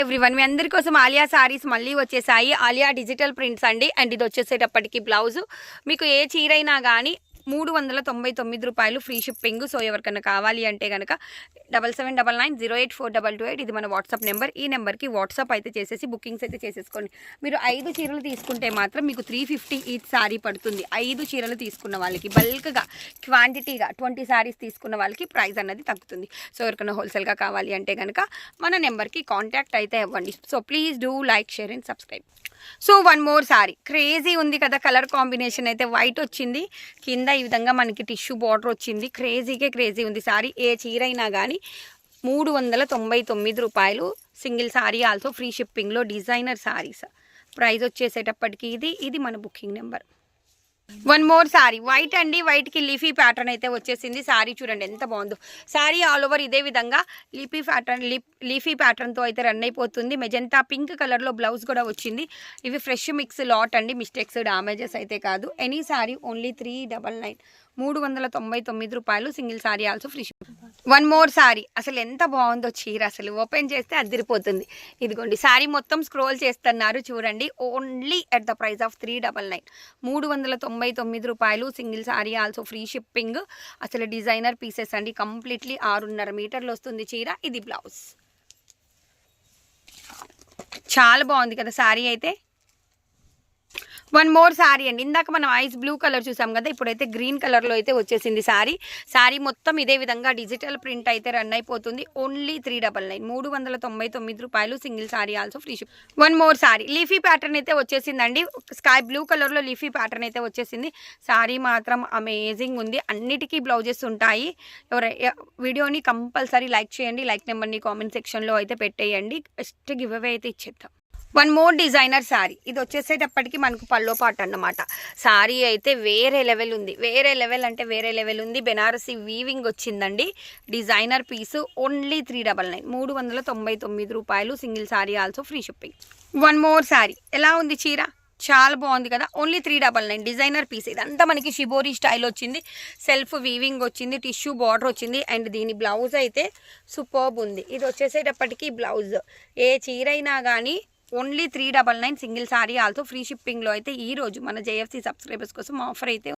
Everyone మీ అందరి కోసం ఆలియా సారీస్ మళ్ళీ వచ్చేసాయి. ఆలియా డిజిటల్ ప్రింట్స్ అండి. అండ్ ఇది వచ్చేసేటప్పటికి బ్లౌజ్. మీకు ఏ చీరైనా కానీ మూడు వందల తొంభై తొమ్మిది రూపాయలు ఫ్రీ షిప్పింగ్. సో ఎవరికైనా కావాలి అంటే కనుక double seven double nine zero eight four double two eight ఇది మన వాట్సాప్ నెంబర్. ఈ నెంబర్కి వాట్సాప్ అయితే చేసేసి బుకింగ్స్ అయితే చేసేసుకోండి. మీరు ఐదు చీరలు తీసుకుంటే మాత్రం మీకు త్రీ ఫిఫ్టీ ఈ సారీ పడుతుంది. ఐదు చీరలు తీసుకున్న వాళ్ళకి బల్క్గా క్వాంటిటీగా ట్వంటీ సారీస్ తీసుకున్న వాళ్ళకి ప్రైస్ అన్నది తగ్గుతుంది. సో ఎవరికైనా హోల్సేల్గా కావాలి అంటే కనుక మన నెంబర్కి కాంటాక్ట్ అయితే ఇవ్వండి so please do like share and subscribe. So one more sari crazy ఉంది కదా కలర్ కాంబినేషన్ అయితే. వైట్ వచ్చింది. కింద ఈ విధంగా మనకి టిష్యూ బార్డర్ వచ్చింది. క్రేజీకే క్రేజీ ఉంది సారీ ఏ చీర అయినా కానీ మూడు వందల తొంభై తొమ్మిది రూపాయలు సింగిల్ సారీ ఆల్సో ఫ్రీ షిప్పింగ్లో డిజైనర్ సారీస్ ప్రైస్ వచ్చేసేటప్పటికి ఇది ఇది మన booking number one more sari white అండి వైట్కి లీఫీ ప్యాటర్న్ అయితే వచ్చేసింది. సారీ చూడండి ఎంత బాగుందో. సారీ ఆల్ ఓవర్ ఇదే విధంగా లీఫీ ప్యాటర్న్ లీఫీ ప్యాటర్న్తో అయితే రన్ అయిపోతుంది. మెజంతా పింక్ కలర్లో బ్లౌజ్ కూడా వచ్చింది. ఇవి ఫ్రెష్ మిక్స్ లాట్ అండి. మిస్టేక్స్ డామేజెస్ అయితే కాదు. Any sari only three double nine మూడు వందల తొంభై తొమ్మిది రూపాయలు single sari also free one more sari అసలు ఎంత బాగుందో చీర అసలు. ఓపెన్ చేస్తే అదిరిపోతుంది. ఇదిగోండి సారీ మొత్తం స్క్రోల్ చేస్తున్నారు చూడండి. Only at the price of three double nine మూడు వందల తొంభై తొమ్మిది రూపాయలు single sari also free shipping అసలు డిజైనర్ పీసెస్ అండి. కంప్లీట్లీ ఆరున్నర మీటర్లు వస్తుంది చీర. ఇది బ్లౌజ్ చాలా బాగుంది కదా సారీ అయితే. వన్ మోర్ సారీ అండి. ఇందాక మనం ఐస్ బ్లూ కలర్ చూసాం కదా ఇప్పుడైతే గ్రీన్ కలర్లో అయితే వచ్చేసింది సారీ. సారీ మొత్తం ఇదే విధంగా డిజిటల్ ప్రింట్ అయితే రన్ అయిపోతుంది. Only three double nine. మూడు వందల తొంభై తొమ్మిది రూపాయలు single sari also free ship. One more sari. Leafy pattern అయితే వచ్చేసిందండి. స్కై బ్లూ కలర్లో లీఫీ ప్యాటర్న్ అయితే వచ్చేసింది. శారీ మాత్రం అమేజింగ్ ఉంది. అన్నిటికీ బ్లౌజెస్ ఉంటాయి. ఎవర వీడియోని కంపల్సరీ లైక్ చేయండి. లైక్ నెంబర్ని కామెంట్ సెక్షన్లో అయితే పెట్టేయండి. బెస్ట్ గివ్ అవే అయితే ఇచ్చేద్దాం. వన్ మోర్ డిజైనర్ శారీ ఇది వచ్చేసేటప్పటికి మనకు పల్లో పాట అన్నమాట. శారీ అయితే వేరే లెవెల్ ఉంది. వేరే లెవెల్ అంటే వేరే లెవెల్ ఉంది. బెనారసీ వీవింగ్ వచ్చిందండి. Designer piece only three double nine మూడు వందల తొంభై తొమ్మిది రూపాయలు single sari also free shipping one more sari ఎలా ఉంది చీర? చాలా బాగుంది కదా. Only three double nine designer piece ఇదంతా మనకి షిబోరీ స్టైల్ వచ్చింది. సెల్ఫ్ వీవింగ్ వచ్చింది. టిష్యూ బార్డర్ వచ్చింది. అండ్ దీని బ్లౌజ్ అయితే సూపర్బ్ ఉంది. ఇది వచ్చేసేటప్పటికి బ్లౌజ్ ఏ చీరైనా కానీ only three double nine single sari. Also free షిప్పింగ్లో అయితే ఈరోజు మన జేఎఫ్సీ సబ్స్క్రైబర్స్ కోసం ఆఫర్ అయితే